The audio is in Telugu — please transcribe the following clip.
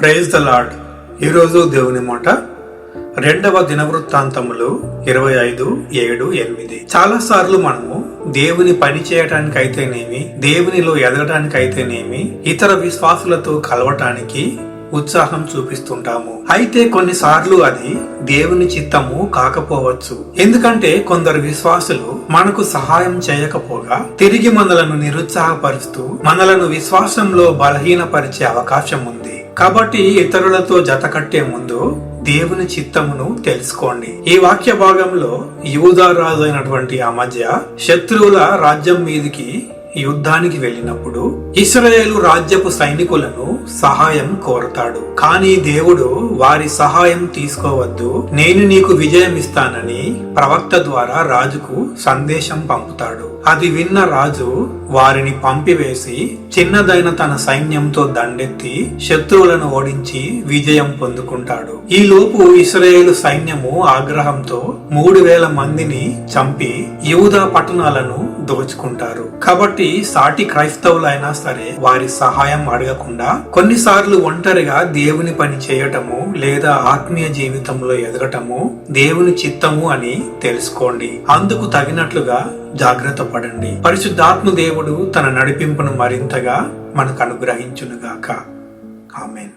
ప్రైజ్ ద లార్డ్ ఈరోజు దేవుని మాట. రెండవ దినవృత్తాంతములు ఇరవై ఐదు ఏడు ఎనిమిది. చాలా సార్లు మనము దేవుని పని చేయటానికి అయితేనేమి దేవునిలో ఎదగటానికి అయితేనేమి ఇతర విశ్వాసులతో కలవటానికి ఉత్సాహం చూపిస్తుంటాము. అయితే కొన్నిసార్లు అది దేవుని చిత్తము కాకపోవచ్చు. ఎందుకంటే కొందరు విశ్వాసులు మనకు సహాయం చేయకపోగా తిరిగి మనలను నిరుత్సాహపరుస్తూ మనలను విశ్వాసంలో బలహీనపరిచే అవకాశం ఉంది కాబట్టి ఇతరులతో జత కట్టే ముందు దేవుని చిత్తమును తెలుసుకోండి. ఈ వాక్య భాగంలో యూదారాజు అయినటువంటి అమధ్య శత్రువుల రాజ్యం మీదికి యుద్ధానికి వెళ్ళినప్పుడు ఇస్రాయేలు రాజ్యపు సైనికులను సహాయం కోరతాడు. కానీ దేవుడు వారి సహాయం తీసుకోవద్దు. నేను నీకు విజయం ఇస్తానని ప్రవక్త ద్వారా రాజుకు సందేశం పంపుతాడు. అది విన్న రాజు వారిని పంపివేసి చిన్నదైన తన సైన్యంతో దండెత్తి శత్రువులను ఓడించి విజయం పొందుకుంటాడు. ఈ లోపు ఇస్రాయేలు సైన్యము ఆగ్రహంతో మూడు వేల మందిని చంపి యూదా పట్టణాలను దోచుకుంటారు. కాబట్టి సాటి క్రైస్తవులైనా సరే వారి సహాయం అడగకుండా కొన్నిసార్లు ఒంటరిగా దేవుని పని చేయటము లేదా ఆత్మీయ జీవితంలో ఎదగటము దేవుని చిత్తము అని తెలుసుకోండి. అందుకు తగినట్లుగా జాగ్రత్త పడండి. పరిశుద్ధాత్మ దేవుడు తన నడిపింపును మరింతగా మనకు అనుగ్రహించునుగాక. ఆమెన్.